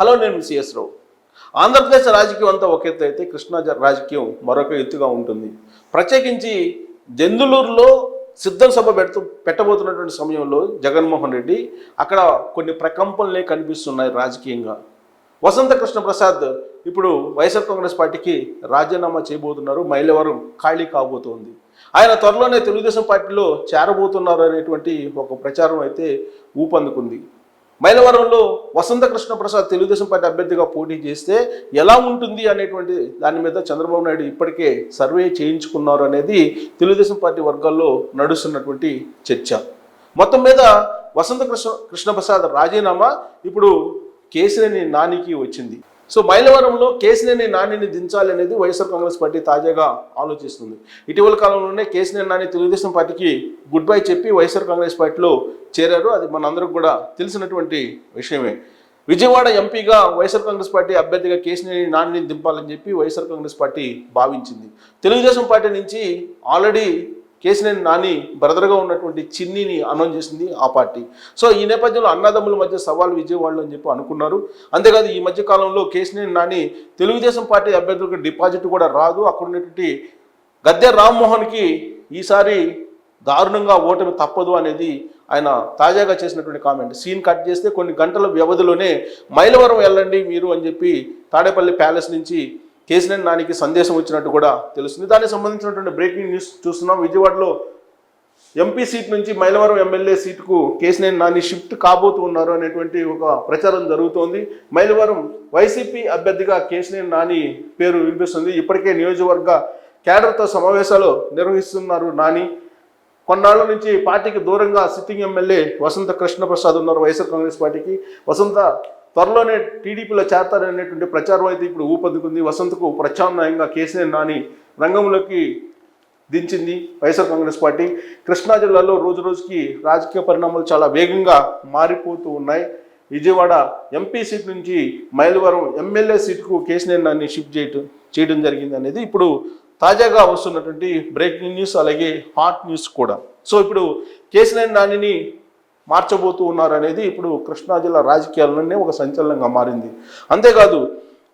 Hello నేను CS రావు. ఆంధ్రప్రదేశ్ రాజకీయం అంతా ఒక ఎత్తు అయితే కృష్ణా రాజకీయం మరొక ఎత్తుగా ఉంటుంది. ప్రత్యేకించి జందులూరులో సిద్ధం సభ పెడుతూ పెట్టబోతున్నటువంటి సమయంలో జగన్మోహన్ రెడ్డి అక్కడ కొన్ని ప్రకంపనలే కనిపిస్తున్నాయి రాజకీయంగా. వసంత కృష్ణ ప్రసాద్ ఇప్పుడు వైఎస్ఆర్ కాంగ్రెస్ పార్టీకి రాజీనామా చేయబోతున్నారు మైలవరం ఖాళీ కాబోతోంది. ఆయన త్వరలోనే తెలుగుదేశం పార్టీలో చేరబోతున్నారు అనేటువంటి ఒక ప్రచారం అయితే ఊపందుకుంది. మైలవరంలో వసంత కృష్ణప్రసాద్ తెలుగుదేశం పార్టీ అభ్యర్థిగా పోటీ చేస్తే ఎలా ఉంటుంది అనేటువంటి దాని మీద చంద్రబాబు నాయుడు ఇప్పటికే సర్వే చేయించుకున్నారు అనేది తెలుగుదేశం పార్టీ వర్గాల్లో నడుస్తున్నటువంటి చర్చ. మొత్తం మీద వసంత కృష్ణ కృష్ణప్రసాద్ రాజీనామా ఇప్పుడు కేసినేని నానికి వచ్చింది. సో మైలవరంలో కేసినేని నానిని దించాలి అనేది వైఎస్ఆర్ కాంగ్రెస్ పార్టీ తాజాగా ఆలోచిస్తుంది. ఇటీవల కాలంలోనే కేసినేని నాని తెలుగుదేశం పార్టీకి గుడ్ బై చెప్పి వైఎస్ఆర్ కాంగ్రెస్ పార్టీలో చేరారు. అది మనందరికి కూడా తెలిసినటువంటి విషయమే. విజయవాడ ఎంపీగా వైఎస్ఆర్ కాంగ్రెస్ పార్టీ అభ్యర్థిగా కేసినేని నానిని దింపాలని చెప్పి వైఎస్ఆర్ కాంగ్రెస్ పార్టీ భావించింది. తెలుగుదేశం పార్టీ నుంచి ఆల్రెడీ కేసినేని నాని బ్రదర్గా ఉన్నటువంటి చిన్నిని అనౌన్స్ చేసింది ఆ పార్టీ. సో ఈ నేపథ్యంలో అన్నదమ్ముల మధ్య సవాల్ విజయవాడలో అని చెప్పి అనుకున్నారు. అంతేకాదు ఈ మధ్య కాలంలో కేసినేని నాని తెలుగుదేశం పార్టీ అభ్యర్థులకు డిపాజిట్ కూడా రాదు. అక్కడ ఉన్నటువంటి గద్దె రామ్మోహన్కి ఈసారి దారుణంగా ఓటమి తప్పదు అనేది ఆయన తాజాగా చేసినటువంటి కామెంట్. సీన్ కట్ చేస్తే కొన్ని గంటల వ్యవధిలోనే మైలవరం వెళ్ళండి మీరు అని చెప్పి తాడేపల్లి ప్యాలెస్ నుంచి కేసీఆర్ నానికి సందేశం వచ్చినట్టు కూడా తెలుస్తుంది. దానికి సంబంధించినటువంటి బ్రేకింగ్ న్యూస్ చూస్తున్నాం. విజయవాడలో ఎంపీ సీట్ నుంచి మైలవరం ఎమ్మెల్యే సీటుకు కేసీఆర్ నాని షిఫ్ట్ కాబోతూ ఉన్నారు అనేటువంటి ఒక ప్రచారం జరుగుతోంది. మైలవరం వైసీపీ అభ్యర్థిగా కేసీఆర్ నాని పేరు వినిపిస్తుంది. ఇప్పటికే నియోజకవర్గ కేడర్తో సమావేశాలు నిర్వహిస్తున్నారు నాని. కొన్నాళ్ళ నుంచి పార్టీకి దూరంగా సిట్టింగ్ ఎమ్మెల్యే వసంత కృష్ణప్రసాద్ ఉన్నారు వైఎస్ఆర్ కాంగ్రెస్ పార్టీకి. వసంత త్వరలోనే టీడీపీలో చేరతారనేటువంటి ప్రచారం అయితే ఇప్పుడు ఊపందుకుంది. వసంతకు ప్రత్యామ్నాయంగా కేసీఆర్ నాని రంగంలోకి దించింది వైఎస్ఆర్ కాంగ్రెస్ పార్టీ. కృష్ణా జిల్లాలో రోజు రోజుకి రాజకీయ పరిణామాలు చాలా వేగంగా మారిపోతూ ఉన్నాయి. విజయవాడ ఎంపీ సీట్ నుంచి మైలవరం ఎమ్మెల్యే సీట్కు కేసీఆర్ నాని షిఫ్ట్ చేయటం చేయడం జరిగింది అనేది ఇప్పుడు తాజాగా వస్తున్నటువంటి బ్రేకింగ్ న్యూస్ అలాగే హాట్ న్యూస్ కూడా. సో ఇప్పుడు కేసీఆర్ నానిని మార్చబోతూ ఉన్నారు అనేది ఇప్పుడు కృష్ణా జిల్లా రాజకీయాల్లోనే ఒక సంచలనంగా మారింది. అంతేకాదు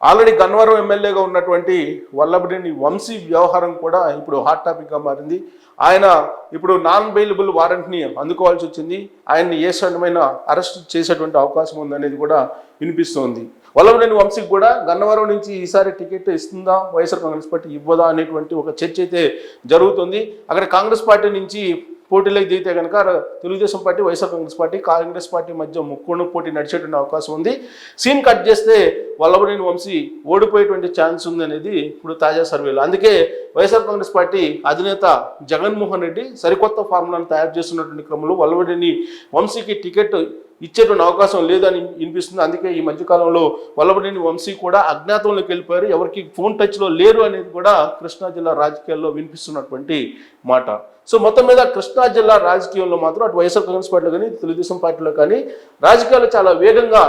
ఆల్రెడీ గన్నవరం ఎమ్మెల్యేగా ఉన్నటువంటి వల్లభనేని వంశీ వ్యవహారం కూడా ఇప్పుడు హాట్ టాపిక్గా మారింది. ఆయన ఇప్పుడు నాన్ బెయిలబుల్ వారెంట్ని అందుకోవాల్సి వచ్చింది. ఆయన్ని ఏ క్షణమైన అరెస్ట్ చేసేటువంటి అవకాశం ఉందనేది కూడా వినిపిస్తోంది. వల్లభనేని వంశీకి కూడా గన్నవరం నుంచి ఈసారి టికెట్ ఇస్తుందా వైఎస్ఆర్ కాంగ్రెస్ పార్టీ ఇవ్వదా అనేటువంటి ఒక చర్చ అయితే జరుగుతుంది. అక్కడ కాంగ్రెస్ పార్టీ నుంచి పోటీలోకి దిగితే కనుక Telugu Desam party YSR Congress party Congress party మధ్య ముక్కును పోటీ నడిచేటువంటి అవకాశం ఉంది. సీన్ కట్ చేస్తే వల్లభనేని వంశీ ఓడిపోయేటువంటి ఛాన్స్ ఉంది అనేది ఇప్పుడు తాజా సర్వేలు. అందుకే వైఎస్ఆర్ కాంగ్రెస్ పార్టీ అధినేత జగన్మోహన్ రెడ్డి సరికొత్త ఫార్ములాను తయారు చేస్తున్నటువంటి క్రమంలో వల్లభనేని వంశీకి టికెట్ ఇచ్చేటువంటి అవకాశం లేదని వినిపిస్తుంది. అందుకే ఈ మధ్యకాలంలో వల్లభనేని వంశీ కూడా అజ్ఞాతంలోకి వెళ్ళిపోయారు. ఎవరికి ఫోన్ టచ్లో లేరు అనేది కూడా కృష్ణా జిల్లా రాజకీయాల్లో వినిపిస్తున్నటువంటి మాట. సో మొత్తం మీద కృష్ణా జిల్లా రాజకీయంలో మాత్రం అటు వైఎస్ఆర్ కాంగ్రెస్ పార్టీలో కానీ తెలుగుదేశం పార్టీలో కానీ రాజకీయాలు చాలా వేగంగా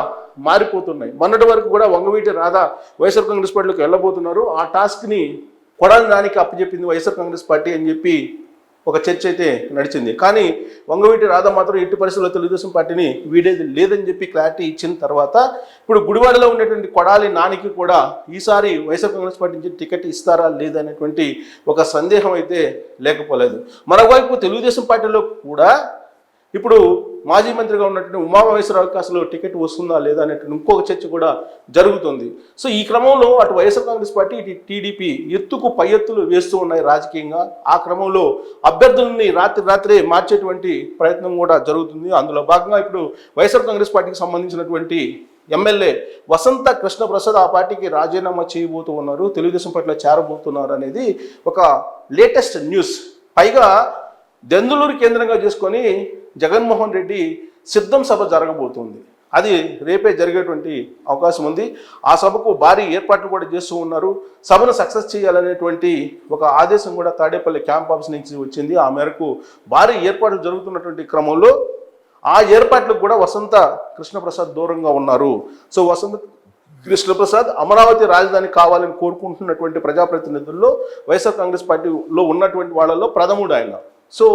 మారిపోతున్నాయి. మొన్నటి వరకు కూడా వంగవీటి రాధా వైఎస్ఆర్ కాంగ్రెస్ పార్టీలోకి వెళ్ళబోతున్నారు. ఆ టాస్క్ని కొడాలి దానికి అప్పచెప్పింది వైఎస్ఆర్ కాంగ్రెస్ పార్టీ అని చెప్పి ఒక చర్చ అయితే నడిచింది. కానీ వంగవీటి రాధ మాత్రం ఎట్టి పరిస్థితుల్లో తెలుగుదేశం పార్టీని వీడేది లేదని చెప్పి క్లారిటీ ఇచ్చిన తర్వాత ఇప్పుడు గుడివాడలో ఉన్నటువంటి కొడాలి నానికి కూడా ఈసారి వైఎస్ఆర్ కాంగ్రెస్ పార్టీ నుంచి టికెట్ ఇస్తారా లేదనేటువంటి ఒక సందేహం అయితే లేకపోలేదు. మరోవైపు తెలుగుదేశం పార్టీలో కూడా ఇప్పుడు మాజీ మంత్రిగా ఉన్నటువంటి ఉమామహేశ్వరరావుకి అసలు టికెట్ వస్తుందా లేదా అనేటువంటి ఇంకొక చర్చ కూడా జరుగుతుంది. సో ఈ క్రమంలో అటు వైఎస్ఆర్ కాంగ్రెస్ పార్టీ ఇటు టీడీపీ ఎత్తుకు పై ఎత్తులు వేస్తూ ఉన్నాయి రాజకీయంగా. ఆ క్రమంలో అభ్యర్థులని రాత్రి రాత్రే మార్చేటువంటి ప్రయత్నం కూడా జరుగుతుంది. అందులో భాగంగా ఇప్పుడు వైఎస్ఆర్ కాంగ్రెస్ పార్టీకి సంబంధించినటువంటి ఎమ్మెల్యే వసంత కృష్ణప్రసాద్ ఆ పార్టీకి రాజీనామా చేయబోతూ ఉన్నారు. తెలుగుదేశం పార్టీలో చేరబోతున్నారు అనేది ఒక లేటెస్ట్ న్యూస్. పైగా దెందులూరు కేంద్రంగా చేసుకొని జగన్మోహన్ రెడ్డి సిద్ధం సభ జరగబోతుంది. అది రేపే జరిగేటువంటి అవకాశం ఉంది. ఆ సభకు భారీ ఏర్పాట్లు కూడా చేస్తూ ఉన్నారు. సభను సక్సెస్ చేయాలనేటువంటి ఒక ఆదేశం కూడా తాడేపల్లి క్యాంప్ ఆఫీస్ నుంచి వచ్చింది. ఆ మేరకు భారీ ఏర్పాట్లు జరుగుతున్నటువంటి క్రమంలో ఆ ఏర్పాట్లకు కూడా వసంత కృష్ణప్రసాద్ దూరంగా ఉన్నారు. సో వసంత కృష్ణప్రసాద్ అమరావతి రాజధాని కావాలని కోరుకుంటున్నటువంటి ప్రజాప్రతినిధుల్లో వైఎస్ఆర్ కాంగ్రెస్ పార్టీలో ఉన్నటువంటి వాళ్ళలో ప్రథముడు ఆయన. సో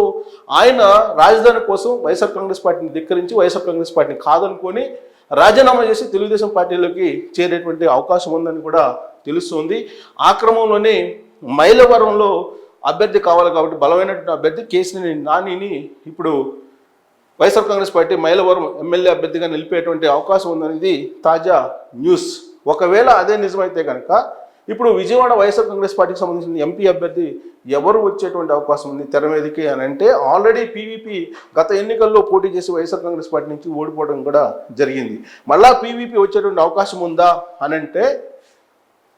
ఆయన రాజధాని కోసం వైఎస్ఆర్ కాంగ్రెస్ పార్టీని ధిక్కరించి వైఎస్ఆర్ కాంగ్రెస్ పార్టీని కాదనుకొని రాజీనామా చేసి తెలుగుదేశం పార్టీలోకి చేరేటువంటి అవకాశం ఉందని కూడా తెలుస్తుంది. ఆ క్రమంలోనే మైలవరంలో అభ్యర్థి కావాలి కాబట్టి బలమైనటువంటి అభ్యర్థి కేసీని నానిని ఇప్పుడు YSR Congress party Mylavaram MLA అభ్యర్థిగా నిలిపేటువంటి అవకాశం ఉందనేది తాజా న్యూస్. ఒకవేళ అదే నిజమైతే కనుక ఇప్పుడు విజయవాడ వైఎస్ఆర్ కాంగ్రెస్ పార్టీకి సంబంధించిన ఎంపీ అభ్యర్థి ఎవరు వచ్చేటువంటి అవకాశం ఉంది తెర మీదకి అని అంటే ఆల్రెడీ పీవీపీ గత ఎన్నికల్లో పోటీ చేసి వైఎస్ఆర్ కాంగ్రెస్ పార్టీ నుంచి ఓడిపోవడం కూడా జరిగింది. మళ్ళా పీవీపీ వచ్చేటువంటి అవకాశం ఉందా అని అంటే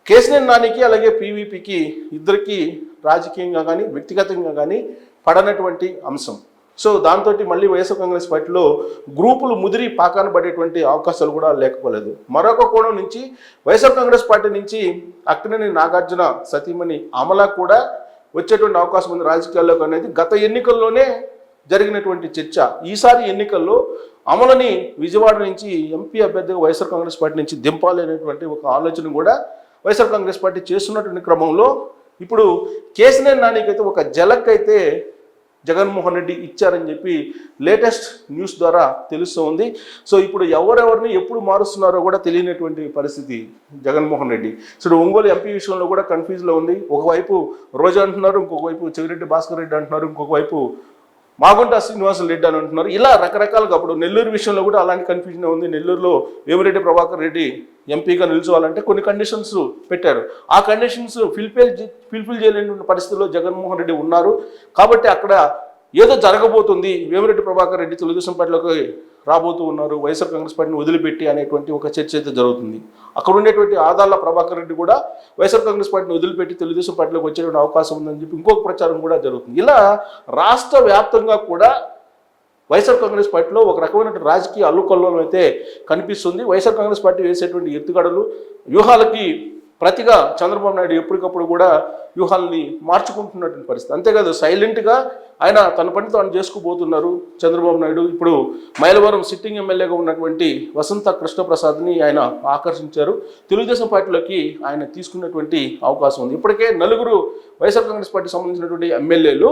కేసీఆర్ నానికి అలాగే పీవీపీకి ఇద్దరికి రాజకీయంగా కానీ వ్యక్తిగతంగా కానీ పడనటువంటి అంశం. సో దాంతో మళ్ళీ వైఎస్ఆర్ కాంగ్రెస్ పార్టీలో గ్రూపులు ముదిరి పాకాన పడేటువంటి అవకాశాలు కూడా లేకపోలేదు. మరొక కోణం నుంచి వైఎస్ఆర్ కాంగ్రెస్ పార్టీ నుంచి అక్కినేని నాగార్జున సతీమణి అమల కూడా వచ్చేటువంటి అవకాశం ఉంది రాజకీయాల్లోకి అనేది. గత ఎన్నికల్లోనే జరిగినటువంటి చర్చ. ఈసారి ఎన్నికల్లో అమలని విజయవాడ నుంచి ఎంపీ అభ్యర్థిగా వైఎస్ఆర్ కాంగ్రెస్ పార్టీ నుంచి దింపాలి అనేటువంటి ఒక ఆలోచన కూడా వైఎస్ఆర్ కాంగ్రెస్ పార్టీ చేస్తున్నటువంటి క్రమంలో. ఇప్పుడు కేసీఆర్ నానికైతే ఒక జలక్ అయితే జగన్మోహన్ రెడ్డి ఇచ్చారని చెప్పి లేటెస్ట్ న్యూస్ ద్వారా తెలుస్తుంది సో ఇప్పుడు ఎవరెవరిని ఎప్పుడు మారుస్తున్నారో కూడా తెలియనటువంటి పరిస్థితి జగన్మోహన్ రెడ్డి. సో ఒంగోలు ఎంపీ విషయంలో కూడా కన్ఫ్యూజ్లో ఉంది. ఒకవైపు రోజా అంటున్నారు ఇంకొక వైపు చెవిరెడ్డి భాస్కర్ రెడ్డి అంటున్నారు ఇంకొక వైపు మాగుంట శ్రీనివాసులు రెడ్డి అని అంటున్నారు. ఇలా రకరకాలుగా అప్పుడు నెల్లూరు విషయంలో కూడా అలాంటి కన్ఫ్యూజన్ ఉంది. నెల్లూరులో వేమిరెడ్డి ప్రభాకర్ రెడ్డి ఎంపీగా నిల్చోవాలంటే కొన్ని కండిషన్స్ పెట్టారు. ఆ కండిషన్స్ ఫిల్ఫిల్ ఫిల్ఫిల్ చేయలేని పరిస్థితుల్లో జగన్మోహన్ రెడ్డి ఉన్నారు. కాబట్టి అక్కడ ఏదో జరగబోతుంది. వేమిరెడ్డి ప్రభాకర్ రెడ్డి తెలుగుదేశం పార్టీలోకి రాబోతూ ఉన్నారు. వైఎస్ఆర్ కాంగ్రెస్ పార్టీని వదిలిపెట్టి అనేటువంటి ఒక చర్చ అయితే జరుగుతుంది. అక్కడ ఉండేటువంటి ఆదాల ప్రభాకర్ రెడ్డి కూడా వైఎస్ఆర్ కాంగ్రెస్ పార్టీని వదిలిపెట్టి తెలుగుదేశం పార్టీలోకి వచ్చేటువంటి అవకాశం ఉందని చెప్పి ఇంకొక ప్రచారం కూడా జరుగుతుంది. ఇలా రాష్ట్ర వ్యాప్తంగా కూడా వైఎస్ఆర్ కాంగ్రెస్ పార్టీలో ఒక రకమైన రాజకీయ అల్లుకల్లోలం అయితే కనిపిస్తుంది. వైఎస్ఆర్ కాంగ్రెస్ పార్టీ వేసేటువంటి ఎత్తుగడలు వ్యూహాలకి ప్రతిగా చంద్రబాబు నాయుడు ఎప్పటికప్పుడు కూడా వ్యూహాలని మార్చుకుంటున్నటువంటి పరిస్థితి. అంతేకాదు సైలెంట్గా ఆయన తన పని తాను చేసుకుపోతున్నారు చంద్రబాబు నాయుడు. ఇప్పుడు మైలవరం సిట్టింగ్ ఎమ్మెల్యేగా ఉన్నటువంటి వసంత కృష్ణప్రసాద్ని ఆయన ఆకర్షించారు. తెలుగుదేశం పార్టీలోకి ఆయన తీసుకున్నటువంటి అవకాశం ఉంది. ఇప్పటికే నలుగురు వైఎస్ఆర్ కాంగ్రెస్ పార్టీ సంబంధించినటువంటి ఎమ్మెల్యేలు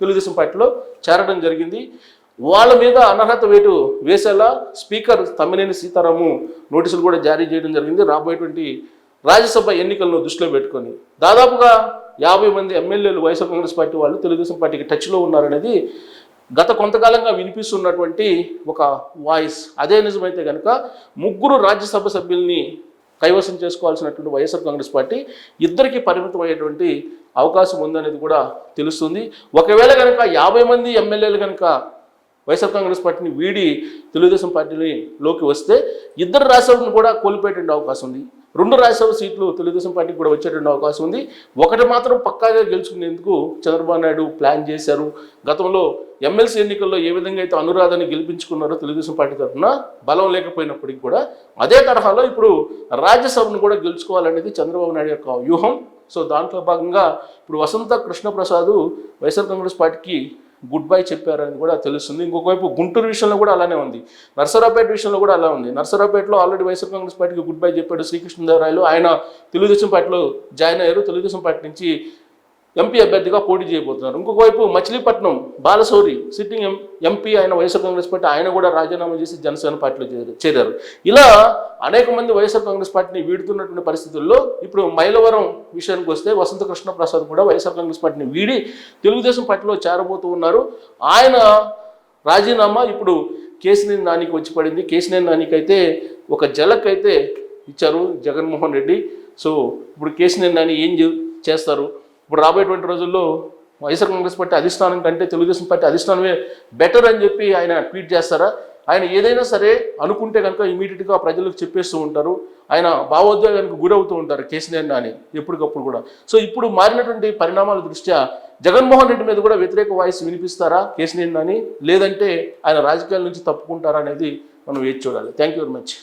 తెలుగుదేశం పార్టీలో చేరడం జరిగింది. వాళ్ళ మీద అనర్హత వేటు వేసేలా స్పీకర్ తమ్మినేని సీతారాము నోటీసులు కూడా జారీ చేయడం జరిగింది. రాబోయేటువంటి రాజ్యసభ ఎన్నికలను దృష్టిలో పెట్టుకొని. దాదాపుగా యాభై మంది ఎమ్మెల్యేలు వైఎస్ఆర్ కాంగ్రెస్ పార్టీ వాళ్ళు తెలుగుదేశం పార్టీకి టచ్లో ఉన్నారనేది గత కొంతకాలంగా వినిపిస్తున్నటువంటి ఒక వాయిస్. అదే నిజమైతే కనుక ముగ్గురు రాజ్యసభ సభ్యుల్ని కైవసం చేసుకోవాల్సినటువంటి వైఎస్ఆర్ కాంగ్రెస్ పార్టీ ఇద్దరికి పరిమితం అయ్యేటువంటి అవకాశం ఉందనేది కూడా తెలుస్తుంది. ఒకవేళ కనుక యాభై మంది ఎమ్మెల్యేలు కనుక వైఎస్ఆర్ కాంగ్రెస్ పార్టీని వీడి తెలుగుదేశం పార్టీలోకి వస్తే ఇద్దరు రాజ్యసభను కూడా కోల్పోయేటువంటి అవకాశం ఉంది. రెండు రాజ్యసభ సీట్లు తెలుగుదేశం పార్టీకి కూడా వచ్చేటువంటి అవకాశం ఉంది. ఒకటి మాత్రం పక్కాగా గెలుచుకునేందుకు చంద్రబాబు నాయుడు ప్లాన్ చేశారు. గతంలో ఎమ్మెల్సీ ఎన్నికల్లో ఏ విధంగా అయితే అనురాధాన్ని గెలిపించుకున్నారో తెలుగుదేశం పార్టీ తరఫున బలం లేకపోయినప్పటికీ కూడా అదే తరహాలో ఇప్పుడు రాజ్యసభను కూడా గెలుచుకోవాలనేది చంద్రబాబు నాయుడు యొక్క వ్యూహం. సో దాంట్లో భాగంగా ఇప్పుడు వసంత కృష్ణప్రసాద్ వైఎస్ఆర్ కాంగ్రెస్ పార్టీకి గుడ్ బై చెప్పారని కూడా తెలుస్తుంది. ఇంకొక వైపు గుంటూరు విషయంలో కూడా అలానే ఉంది. నర్సరావుపేట విషయంలో కూడా అలా ఉంది. నర్సరావుపేటలో ఆల్రెడీ వైఎస్ఆర్ కాంగ్రెస్ పార్టీకి గుడ్ బై చెప్పాడు శ్రీకృష్ణదేవరాయలు ఆయన తెలుగుదేశం పార్టీలో జాయిన్ అయ్యారు. తెలుగుదేశం పార్టీ నుంచి ఎంపీ అభ్యర్థిగా పోటీ చేయబోతున్నారు. ఇంకొక వైపు Machilipatnam Balashowry sitting M MP ఆయన వైఎస్ఆర్ కాంగ్రెస్ పార్టీ ఆయన కూడా రాజీనామా చేసి జనసేన పార్టీలో చేరారు- చేరారు. ఇలా అనేక మంది వైఎస్ఆర్ కాంగ్రెస్ పార్టీని వీడుతున్నటువంటి పరిస్థితుల్లో ఇప్పుడు మైలవరం విషయానికి వస్తే వసంత కృష్ణ ప్రసాద్ కూడా వైఎస్ఆర్ కాంగ్రెస్ పార్టీని వీడి తెలుగుదేశం పార్టీలో చేరబోతూ ఉన్నారు. ఆయన రాజీనామా ఇప్పుడు కేసినేని నానికి వచ్చి పడింది. కేసినేని నానికి అయితే ఒక జలక్ అయితే ఇచ్చారు జగన్మోహన్ రెడ్డి. సో ఇప్పుడు కేసినేని నాని ఏం చే- చేస్తారు? ఇప్పుడు రాబోయేటువంటి రోజుల్లో వైఎస్ఆర్ కాంగ్రెస్ పార్టీ అధిష్టానం కంటే తెలుగుదేశం పార్టీ అధిష్టానమే బెటర్ అని చెప్పి ఆయన ట్వీట్ చేస్తారా? ఆయన ఏదైనా సరే అనుకుంటే కనుక ఇమీడియట్గా ప్రజలకు చెప్పేస్తూ ఉంటారు. ఆయన భావోద్వేగానికి గురవుతూ ఉంటారు కేసీఆర్ నాని ఎప్పటికప్పుడు కూడా. సో ఇప్పుడు మారినటువంటి పరిణామాల దృష్ట్యా జగన్మోహన్ రెడ్డి మీద కూడా వ్యతిరేక వాయిస్ వినిపిస్తారా కేసీఆర్ నాని? లేదంటే ఆయన రాజకీయాల నుంచి తప్పుకుంటారా అనేది మనం వేచి చూడాలి? Thank you very much